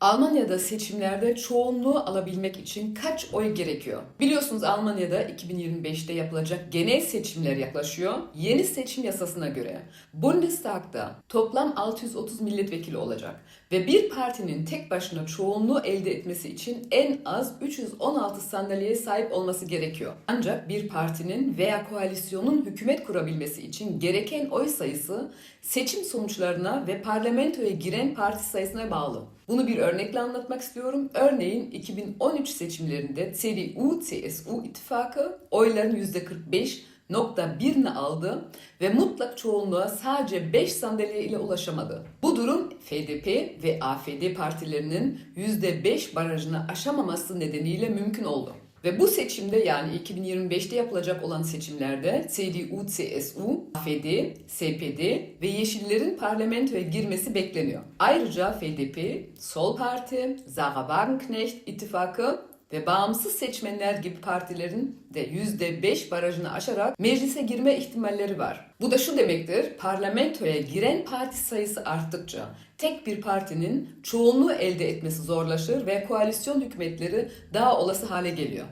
Almanya'da seçimlerde çoğunluğu alabilmek için kaç oy gerekiyor? Biliyorsunuz Almanya'da 2025'te yapılacak genel seçimler yaklaşıyor. Yeni seçim yasasına göre Bundestag'da toplam 630 milletvekili olacak ve bir partinin tek başına çoğunluğu elde etmesi için en az 316 sandalyeye sahip olması gerekiyor. Ancak bir partinin veya koalisyonun hükümet kurabilmesi için gereken oy sayısı seçim sonuçlarına ve parlamentoya giren parti sayısına bağlı. Bunu bir örnekle anlatmak istiyorum. Örneğin 2013 seçimlerinde CDU-CSU ittifakı oyların %45.1'ini aldı ve mutlak çoğunluğa sadece 5 sandalye ile ulaşamadı. Bu durum FDP ve AFD partilerinin %5 barajını aşamaması nedeniyle mümkün oldu. Ve bu seçimde yani 2025'te yapılacak olan seçimlerde CDU, CSU, AFD, SPD ve Yeşillerin parlamentoya girmesi bekleniyor. Ayrıca FDP, Sol Parti, Sarah Wagenknecht ittifakı ve bağımsız seçmenler gibi partilerin de %5 barajını aşarak meclise girme ihtimalleri var. Bu da şu demektir, parlamentoya giren parti sayısı arttıkça tek bir partinin çoğunluğu elde etmesi zorlaşır ve koalisyon hükümetleri daha olası hale geliyor.